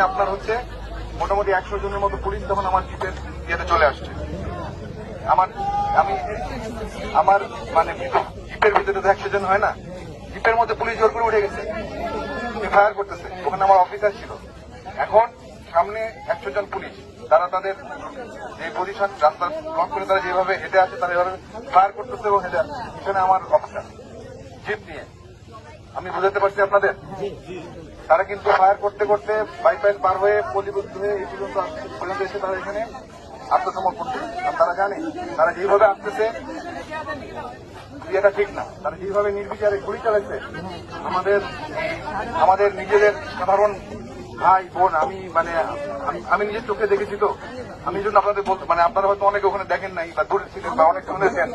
আপনার হচ্ছে মোটামুটি একশো জনের মতো পুলিশ তখন আমার জিপের ইয়েতে চলে আসছে। আমার, আমি, আমার মানে জিপের ভিতরে তো একশো জন হয় না। জিপের মধ্যে পুলিশ জোর করে উঠে গেছে। ফায়ার করতেছে। ওখানে আমার অফিসার ছিল। এখন সামনে একশো জন পুলিশ। তারা তাদের যে পজিশন রাস্তা ব্লক করে তারা যেভাবে হেঁটে আসে, তারা এভাবে ফায়ার করতেছে এবং হেঁটে আসছে। পিছনে আমার অফিসার জিপ নিয়ে। আমি বুঝাতে পারছি আপনাদের? তারা কিন্তু ফায়ার করতে করতে বাইপাইল পার হয়ে পলিবুদ্ধ হয়ে এই পর্যন্ত। পর্যন্ত এসে তারা এখানে আত্মসমর্পণ করছে আর তারা জানে, তারা যেভাবে আসতেছে এটা ঠিক না। তারা যেভাবে নির্বিচারে গুলি চালাচ্ছে আমাদের আমাদের নিজেদের সাধারণ ভাই, বোন, আমি মানে আমি- নিজের চোখে দেখেছি তো। আমি জন্য আপনাদের বলতে মানে আপনারা হয়তো অনেকে ওখানে দেখেন নাই বা দূরে ছিলেন বা অনেক শুনেছেন।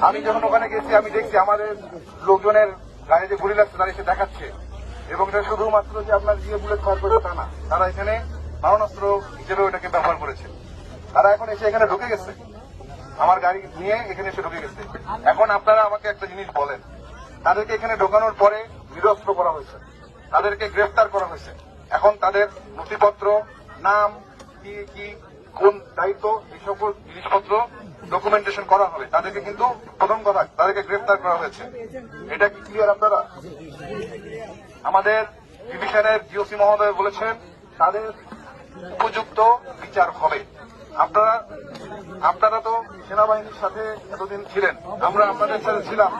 আমি যখন ওখানে গেছি, আমি দেখছি আমাদের লোকজনের গায়ে যে গুলি লাগছে, তারা এসে দেখাচ্ছে। এবং এটা শুধুমাত্র যে আপনার গিয়ে বুলেট ফায়ার করে তা না, তারা এখানে মারণাস্ত্র হিসেবে ওটাকে ব্যবহার করেছে। তারা এখন এসে এখানে ঢুকে গেছে। আমার গাড়ি নিয়ে এখানে এসে ঢুকে গেছে। এখন আপনারা আমাকে একটা জিনিস বলেন, তাদেরকে এখানে ঢোকানোর পরে নিরস্ত্র করা হয়েছে, তাদেরকে গ্রেফতার করা হয়েছে। এখন তাদের নথিপত্র, নাম, কি কি, কোন দায়িত্ব, এই সকল জিনিসপত্র ডকুমেন্টেশন করা হবে। তাদেরকে কিন্তু প্রথম কথা তাদেরকে গ্রেফতার করা হয়েছে। এটা কি ক্লিয়ার আপনারা? আমাদের ডিভিশনের জিওসি মহোদয় বলেছেন, তাদের উপযুক্ত বিচার হবে। আপনারা আপনারা তো সেনাবাহিনীর সাথে এতদিন ছিলেন। আমরা আপনাদের সাথে ছিলাম।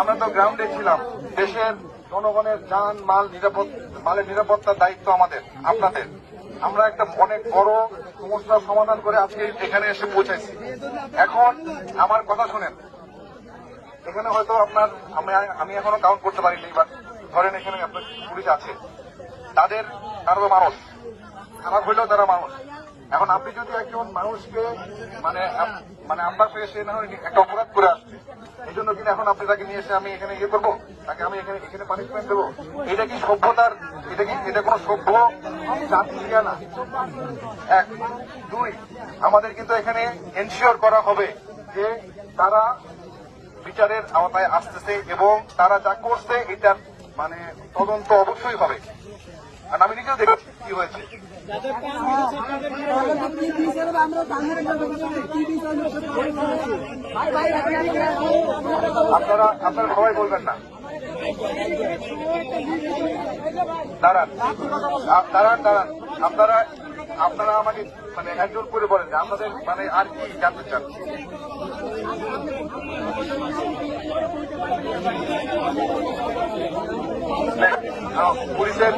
আমরা তো গ্রাউন্ডে ছিলাম। দেশের জনগণের যান, মাল, নিরাপদ মালের নিরাপত্তার দায়িত্ব আমাদের, আপনাদের। আমরা একটা অনেক বড় সমস্যার সমাধান করে আজকে এখানে এসে পৌঁছাইছি এখন আমার কথা শুনেন। এখানে হয়তো আপনার আমি এখনও কাউন্ট করতে পারিনি বা ধরেন এখানে আপনার পুলিশ আছে, তাদের তারা তো মানুষ। খারাপ হইলেও তারা মানুষ। এখন আপনি যদি একজন মানুষকে মানে মানে আপনার পেয়ে সে না একটা অপরাধ করে আসছে, এই জন্য কিনা এখন আপনি তাকে নিয়ে এসে আমি এখানে ইয়ে করব? তাকে আমি এখানে এখানে পানিশমেন্ট দেবো? এটা কি সভ্যতার, এটা কি, এটা কোনো সভ্য জাতি না? এক। দুই, আমাদের কিন্তু এখানে এনশিওর করা হবে যে তারা বিচারের আওতায় আসতেছে এবং তারা যা করছে এটার মানে তদন্ত অবশ্যই হবে। আর আমি নিজেও দেখেছি কি হয়েছে। আপনারা আপনারা সবাই বলবেন না। দাঁড়ান। দাঁড়ান দাঁড়ান। আপনারা আপনারা আমাকে মানে একজন করে বলেন যে আপনাদের মানে আর কি জানতে চান? আহ, পুলিশের